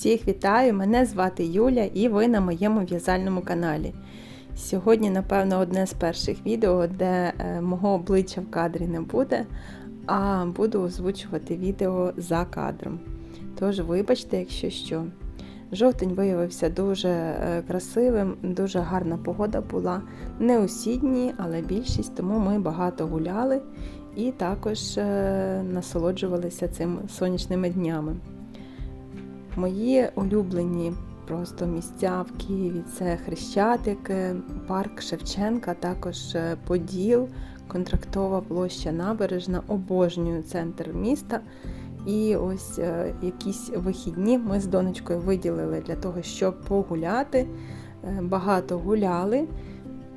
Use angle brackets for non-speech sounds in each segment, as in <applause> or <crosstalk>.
Всіх вітаю! Мене звати Юля і ви на моєму в'язальному каналі. Сьогодні, напевно, одне з перших відео, де е, мого обличчя в кадрі не буде, а буду озвучувати відео за кадром. Тож, вибачте, якщо що. Жовтень виявився дуже е, красивим, дуже гарна погода була. Не усі дні, але більшість, тому ми багато гуляли і також е, насолоджувалися цими сонячними днями. Мої улюблені просто місця в Києві це Хрещатик, е, парк Шевченка, також е, Поділ, контрактова площа Набережна, обожнюю центр міста. І ось е, якісь вихідні ми з донечкою виділили для того, щоб погуляти. Багато гуляли,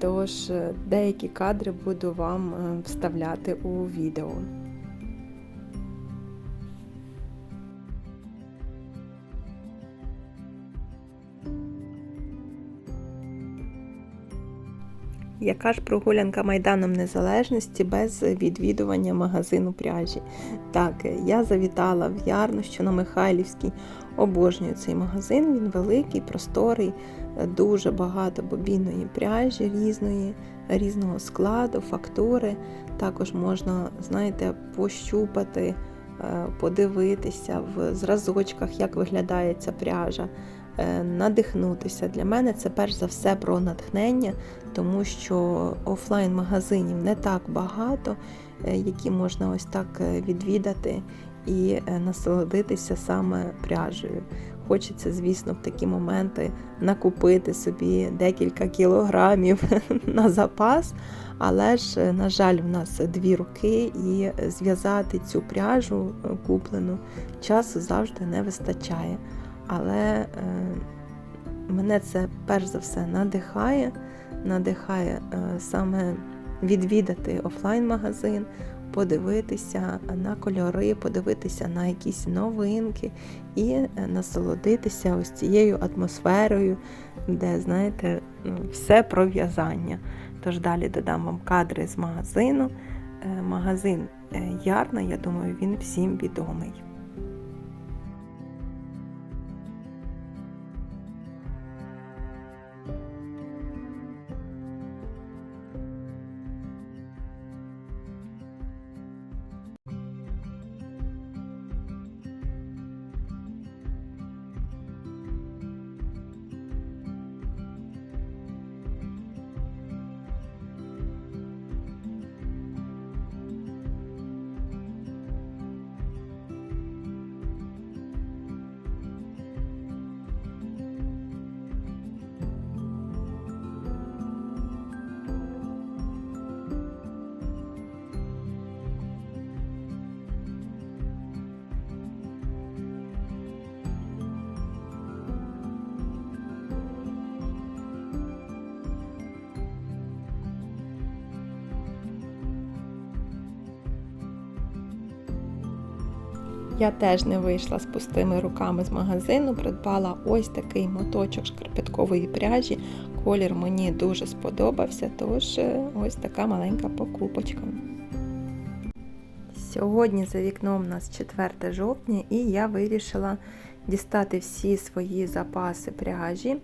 тож деякі кадри буду вам вставляти у відео. Яка ж прогулянка Майданом Незалежності без відвідування магазину пряжі? Так, я завітала в Ярну, що на Михайлівській. Обожнюю цей магазин, він великий, просторий, дуже багато бобінної пряжі різної, різного складу, фактури. Також можна, знаєте, пощупати, е, подивитися в зразочках, як виглядає ця пряжа. Е, надихнутися. Для мене це перш за все про натхнення, тому що офлайн-магазинів не так багато, е, які можна ось так е, відвідати і насолодитися саме пряжею. Хочеться, звісно, в такі моменти накупити собі декілька кілограмів <laughs> на запас, але ж, на жаль, в нас дві руки, і зв'язати цю пряжу куплену часу завжди не вистачає. Але е, мене це перш за все надихає, надихає е, саме відвідати офлайн-магазин, подивитися на кольори, подивитися на якісь новинки і е, насолодитися ось цією атмосферою, де, знаєте, ну, все про в'язання. Тож далі додам вам кадри з магазину. Магазин Ярна, я думаю, він всім відомий. Я теж не вийшла з пустими руками з магазину, придбала ось такий моточок шкарпеткової пряжі. Колір мені дуже сподобався, тож е, ось така маленька покупочка. Сьогодні за вікном у нас 4 жовтня, і я вирішила дістати всі свої запаси пряжі,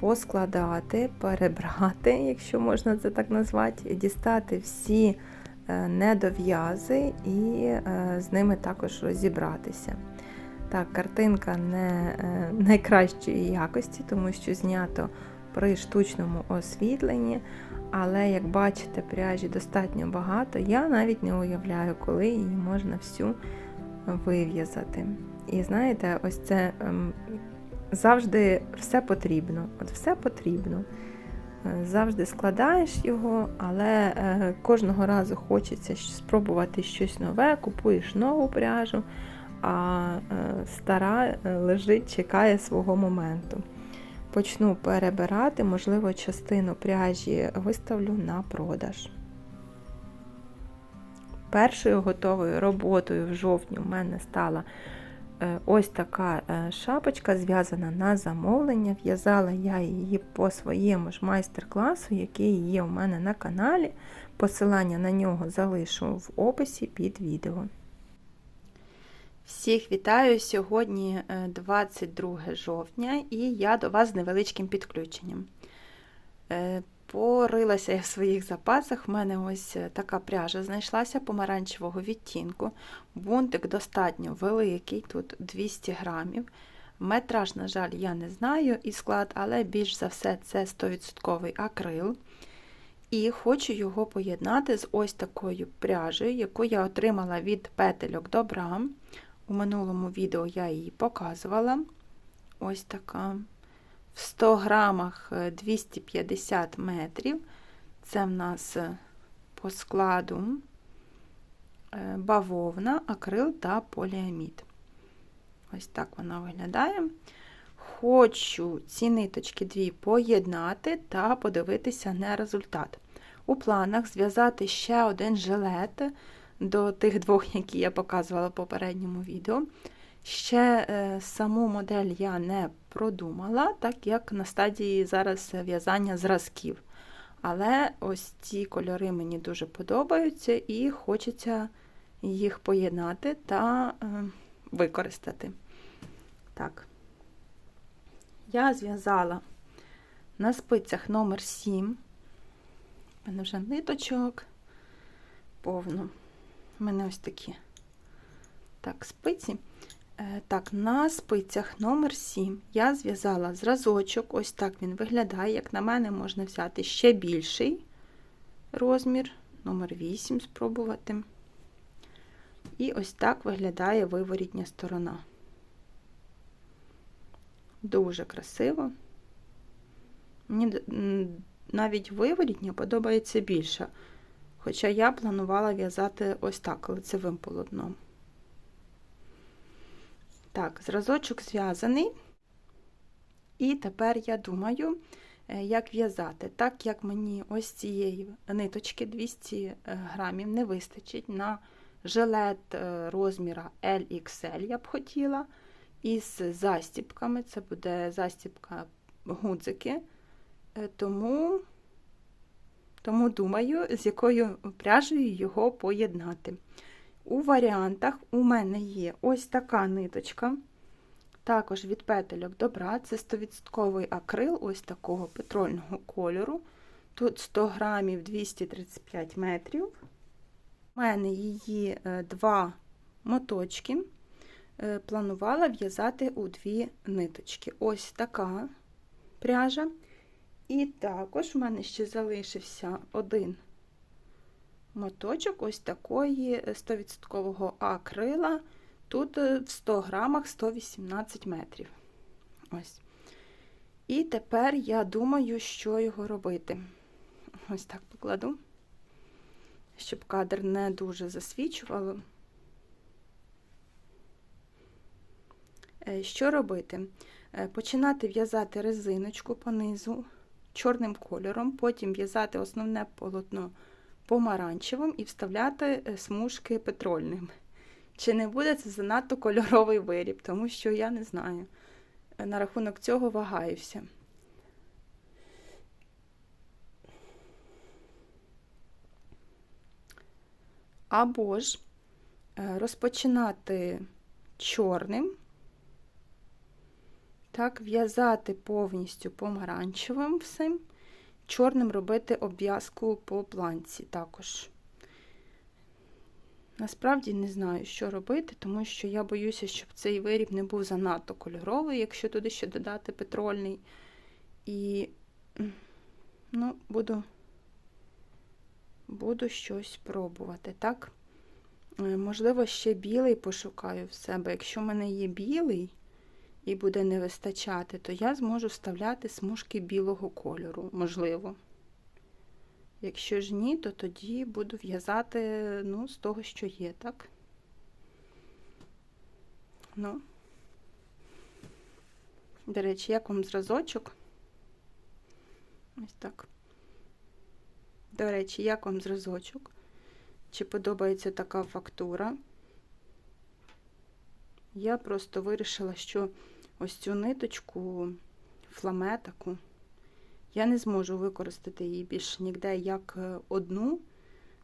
поскладати, перебрати, <laughs> якщо можна це так назвати, дістати всі. Е, недов'язи і е, з ними також розібратися. Так, картинка не е, найкращої якості, тому що знято при штучному освітленні, але, як бачите, пряжі достатньо багато. Я навіть не уявляю, коли її можна всю вив'язати. І знаєте, ось це ем, завжди все потрібно. От все потрібно. Завжди складаєш його, але е, кожного разу хочеться спробувати щось нове, купуєш нову пряжу, а е, стара е, лежить, чекає свого моменту. Почну перебирати, можливо, частину пряжі виставлю на продаж. Першою готовою роботою в жовтні в мене стала Е, ось така е, шапочка зв'язана на замовлення. В'язала я її по своєму ж майстер-класу, який є у мене на каналі. Посилання на нього залишу в описі під відео. Всіх вітаю! Сьогодні е, 22 жовтня і я до вас з невеличким підключенням. Порилася я в своїх запасах. В мене ось е, така пряжа знайшлася помаранчевого відтінку. Бунтик достатньо великий, тут 200 грамів. Метраж, на жаль, я не знаю і склад, але більш за все це 100% акрил. І хочу його поєднати з ось такою пряжею, яку я отримала від петельок добра. У минулому відео я її показувала. Ось така. В 100 грамах 250 метрів. Це в нас по складу бавовна, акрил та поліамід. Ось так вона виглядає. Хочу ці ниточки дві поєднати та подивитися на результат. У планах зв'язати ще один жилет до тих двох, які я показувала в попередньому відео. Ще е, саму модель я не продумала, так як на стадії зараз в'язання зразків. Але ось ці кольори мені дуже подобаються і хочеться їх поєднати та е, використати. Так, я зв'язала на спицях номер 7 У мене вже ниточок повно. У мене ось такі так, спиці. Е, так, на спицях номер 7 я зв'язала зразочок, ось так він виглядає. Як на мене, можна взяти ще більший розмір, номер 8 спробувати. І ось так виглядає виворітня сторона. Дуже красиво. Мені навіть виворітня подобається більше. Хоча я планувала в'язати ось так лицевим полотном. Так, зразочок зв'язаний. І тепер я думаю, як в'язати. Так як мені ось цієї ниточки 200 грамів не вистачить на жилет розміра LXL, я б хотіла. Із застіпками, це буде застіпка гудзики, тому тому думаю, з якою пряжею його поєднати. У варіантах у мене є ось така ниточка, також від петельок добра, це 100% акрил, ось такого петрольного кольору. Тут 100 грамів 235 метрів. У мене її два моточки. Планувала в'язати у дві ниточки. Ось така пряжа. І також в мене ще залишився один моточок ось такої 100% акрила. Тут в 100 грамах 118 метрів. Ось. І тепер я думаю, що його робити. Ось так покладу, щоб кадр не дуже засвічувало. Що робити? Починати в'язати резиночку по низу чорним кольором, потім в'язати основне полотно помаранчевим і вставляти е, смужки петрольним. Чи не буде це занадто кольоровий виріб, тому що я не знаю. Е, на рахунок цього вагаюся. Або ж е, розпочинати чорним, так, в'язати повністю помаранчевим всім, чорним робити обв'язку по планці також. Насправді не знаю, що робити, тому що я боюся, щоб цей виріб не був занадто кольоровий, якщо туди ще додати петрольний. І, ну, буду, буду щось пробувати, так? Е, можливо, ще білий пошукаю в себе. Якщо в мене є білий, і буде не вистачати, то я зможу вставляти смужки білого кольору, можливо. Якщо ж ні, то тоді буду в'язати ну, з того, що є, так? Ну, до речі, як вам зразочок? Ось так. До речі, як вам зразочок? Чи подобається така фактура? Я просто вирішила, що ось цю ниточку, фламе таку, я не зможу використати її більше ніде як е, одну,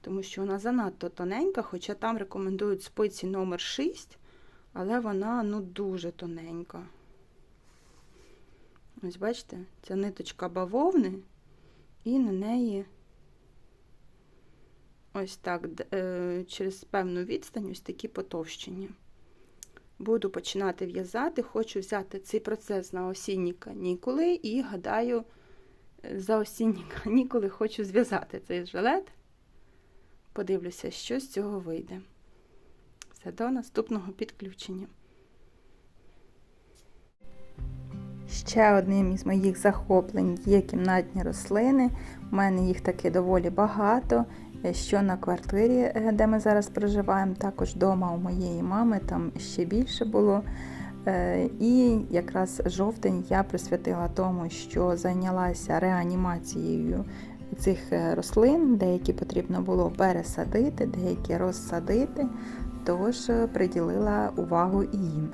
тому що вона занадто тоненька, хоча там рекомендують спиці номер 6 але вона ну дуже тоненька. Ось бачите, ця ниточка бавовни, і на неї ось так е, через певну відстань ось такі потовщення. Буду починати в'язати, хочу взяти цей процес на осінні канікули і гадаю, за осінні <laughs> канікули хочу зв'язати цей жилет. Подивлюся, що з цього вийде. Все до наступного підключення. Ще одним із моїх захоплень є кімнатні рослини. У мене їх таки доволі багато. Що на квартирі, е, де ми зараз проживаємо, також вдома у моєї мами, там ще більше було. Е, І якраз жовтень я присвятила тому, що зайнялася реанімацією цих е, рослин. Деякі потрібно було пересадити, деякі розсадити, тож приділила увагу і їм.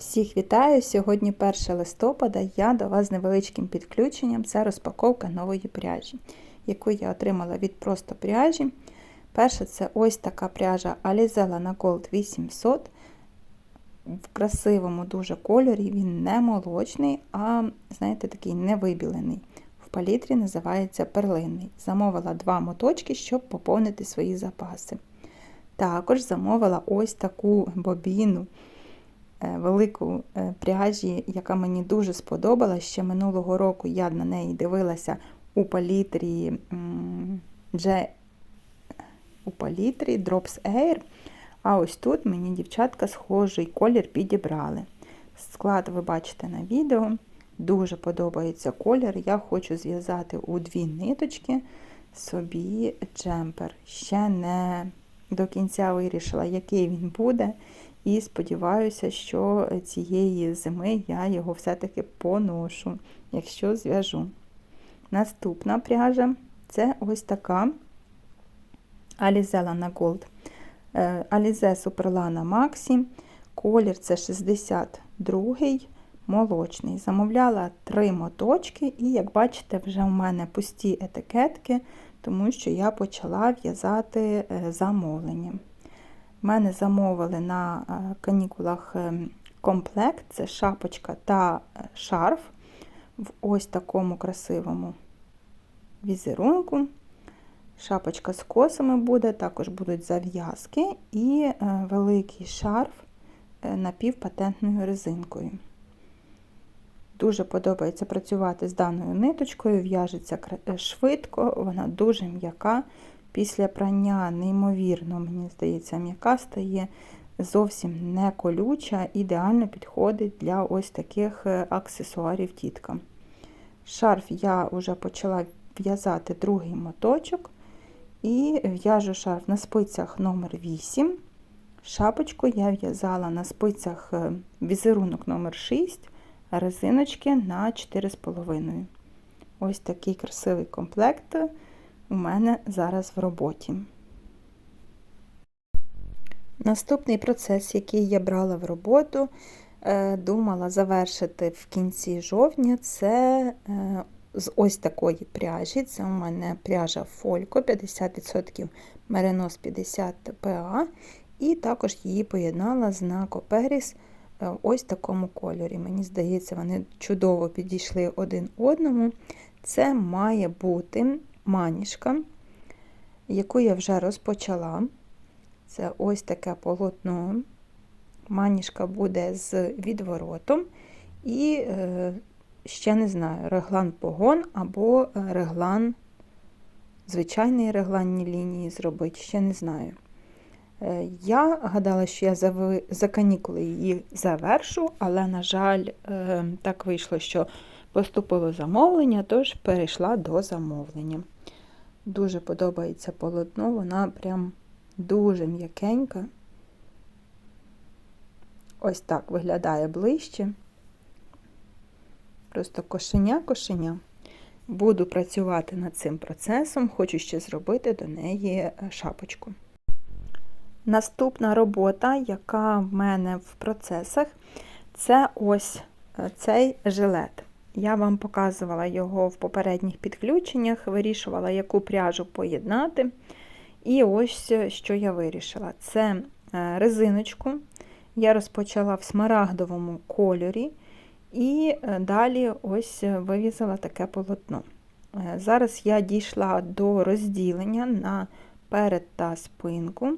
Всіх вітаю! Сьогодні 1 листопада. Я до вас з невеличким підключенням. Це розпаковка нової пряжі, яку я отримала від просто пряжі. Перша це ось така пряжа Alizella на Gold 800. В красивому дуже кольорі, він не молочний, а, знаєте, такий невибілений. В палітрі називається перлинний. Замовила два моточки, щоб поповнити свої запаси. Також замовила ось таку бобіну велику е, пряжі, яка мені дуже сподобалась. Ще минулого року я на неї дивилася у палітрі м, у палітрі Drops Air. А ось тут мені дівчатка схожий колір підібрали. Склад ви бачите на відео. Дуже подобається колір. Я хочу зв'язати у дві ниточки собі джемпер. Ще не до кінця вирішила, який він буде. І сподіваюся, що цієї зими я його все-таки поношу, якщо зв'яжу. Наступна пряжа це ось така Alizella на Gold. Е, Alize Superlana Maxi. Колір це 62-й молочний. Замовляла три моточки, і, як бачите, вже в мене пусті етикетки, тому що я почала в'язати е, замовлення. В мене замовили на е, канікулах е, комплект це шапочка та е, шарф в ось такому красивому візерунку. Шапочка з косами буде, також будуть зав'язки і великий шарф напівпатентною резинкою. Дуже подобається працювати з даною ниточкою, в'яжеться швидко, вона дуже м'яка. Після прання, неймовірно, мені здається, м'яка стає зовсім не колюча, ідеально підходить для ось таких е, аксесуарів тіткам. Шарф я вже почала в'язати другий моточок. І в'яжу шарф на спицях номер 8 Шапочку я в'язала на спицях е, візерунок номер 6 резиночки на 4,5. Ось такий красивий комплект у мене зараз в роботі. Наступний процес, який я брала в роботу, е, думала завершити в кінці жовтня, це е, з ось такої пряжі. Це у мене пряжа Фолько 50% меринос 50 ПА. І також її поєднала з Нако Періс в ось такому кольорі. Мені здається, вони чудово підійшли один одному. Це має бути маніжка, яку я вже розпочала. Це ось таке полотно. Маніжка буде з відворотом. І е, ще не знаю, реглан погон або е, реглан, звичайний регланні лінії зробити, ще не знаю. Е, Я гадала, що я за, канікули її завершу, але, на жаль, так вийшло, що поступило замовлення, тож перейшла до замовлення. Дуже подобається полотно, вона прям дуже м'якенька. Ось так виглядає ближче. Просто кошеня-кошеня. Буду працювати над цим процесом, хочу ще зробити до неї е, шапочку. Наступна робота, яка в мене в процесах, це ось е, цей жилет. Я вам показувала його в попередніх підключеннях, вирішувала, яку пряжу поєднати. І ось е, що я вирішила: це е, резиночку. Я розпочала в смарагдовому кольорі, і е, далі ось вивізала таке полотно. Зараз я дійшла до розділення на перед та спинку.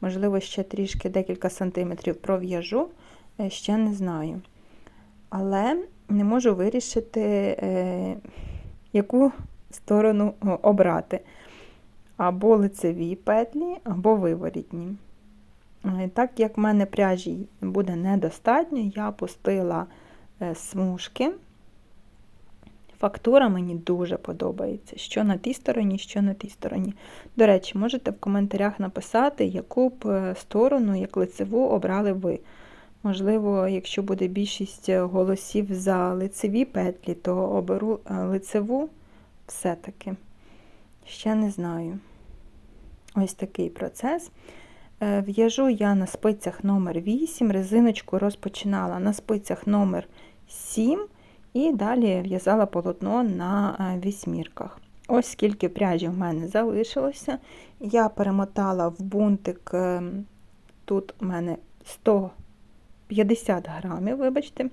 Можливо, ще трішки декілька сантиметрів пров'яжу, ще не знаю. Але не можу вирішити, е, яку сторону обрати. Або лицеві петлі, або виворітні. Е, Так як в мене пряжі буде недостатньо, я пустила е, смужки. Фактура мені дуже подобається, що на тій стороні, що на тій стороні. До речі, можете в коментарях написати, яку б сторону, як лицеву обрали ви. Можливо, якщо буде більшість голосів за лицеві петлі, то оберу е, лицеву все-таки. Ще не знаю. Ось такий процес. Е, В'яжу я на спицях номер 8, резиночку розпочинала на спицях номер 7 і далі в'язала полотно на е, вісьмірках. Ось скільки пряжі в мене залишилося. Я перемотала в бунтик, е, тут у мене 150 грамів, вибачте,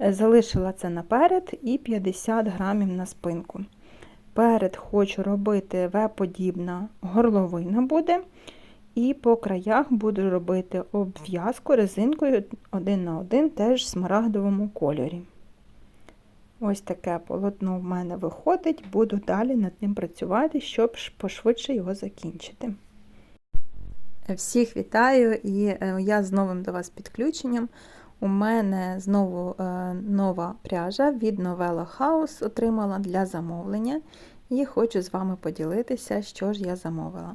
Е, залишила це наперед і 50 грамів на спинку. Перед хочу робити В-подібна горловина буде. І по краях буду робити обв'язку резинкою один на один, теж в смарагдовому кольорі. Ось таке полотно в мене виходить, буду далі над ним працювати, щоб пошвидше його закінчити. Всіх вітаю і е, я з новим до вас підключенням. У мене знову е, нова пряжа від Novella House отримала для замовлення і хочу з вами поділитися, що ж я замовила.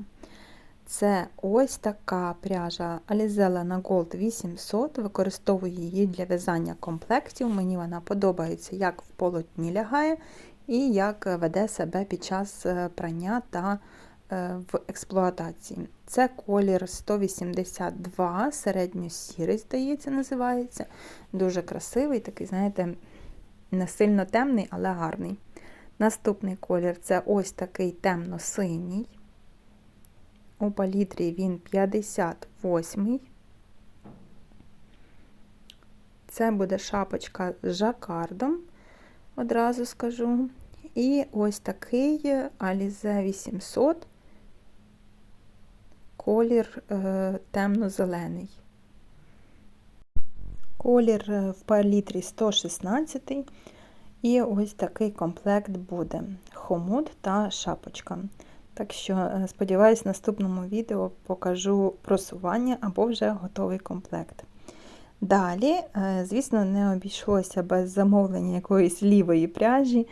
Це ось така пряжа Alizella на Gold 800. Використовую її для в'язання комплектів. Мені вона подобається, як в полотні лягає, і як веде себе під час е, прання та в експлуатації. Це колір 182, середньо-сірий, здається, називається. Дуже красивий, такий, знаєте, не сильно темний, але гарний. Наступний колір це ось такий темно-синій. У палітрі він 58. Це буде шапочка з жакардом, одразу скажу. І ось такий Alize 800, колір е, темно-зелений. Колір е, в палітрі 116. І ось такий комплект буде: хомут та шапочка. Так що, е, сподіваюсь, в наступному відео покажу просування або вже готовий комплект. Далі, звісно, не обійшлося без замовлення якоїсь лівої пряжі.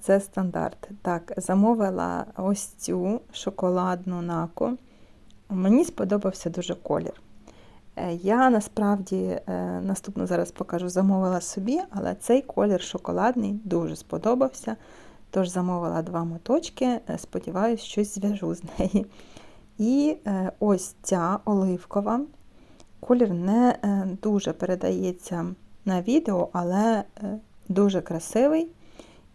Це стандарт. Так, замовила ось цю шоколадну наку. Мені сподобався дуже колір. Е, Я насправді е, наступно зараз покажу, замовила собі, але цей колір шоколадний дуже сподобався. Тож замовила два моточки, е, сподіваюся, щось зв'яжу з неї. І ось ця оливкова. Колір не дуже передається на відео, але дуже красивий.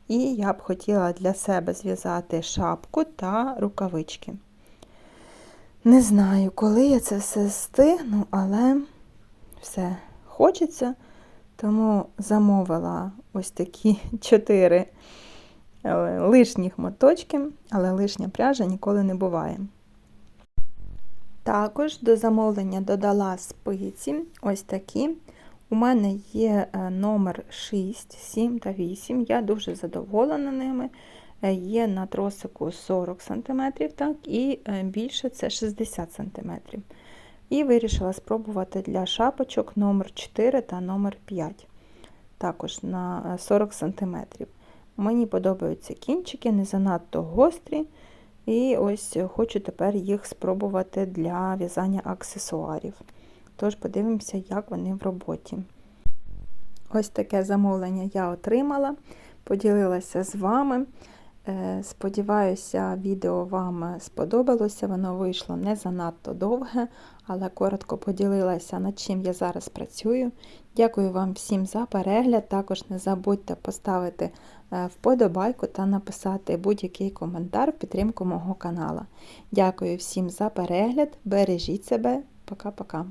І я б хотіла для себе зв'язати шапку та рукавички. Не знаю, коли я це все стигну, але все хочеться. Тому замовила ось такі <laughs> чотири е, лишніх моточки, але лишня пряжа ніколи не буває. Також до замовлення додала спиці ось такі. У мене є е, номер 6, 7 та 8. Я дуже задоволена ними. Е, Є на тросику 40 см, так, і е, більше це 60 см. І вирішила спробувати для шапочок номер 4 та номер 5, також на е, 40 см. Мені подобаються кінчики, не занадто гострі. І ось хочу тепер їх спробувати для в'язання аксесуарів. Тож подивимося, як вони в роботі. Ось таке замовлення я отримала, поділилася з вами. Е, Сподіваюся, відео вам сподобалося. Воно вийшло не занадто довге, але коротко поділилася, над чим я зараз працюю. Дякую вам всім за перегляд. Також не забудьте поставити е, вподобайку та написати будь-який коментар в підтримку мого канала. Дякую всім за перегляд. Бережіть себе. Пока-пока.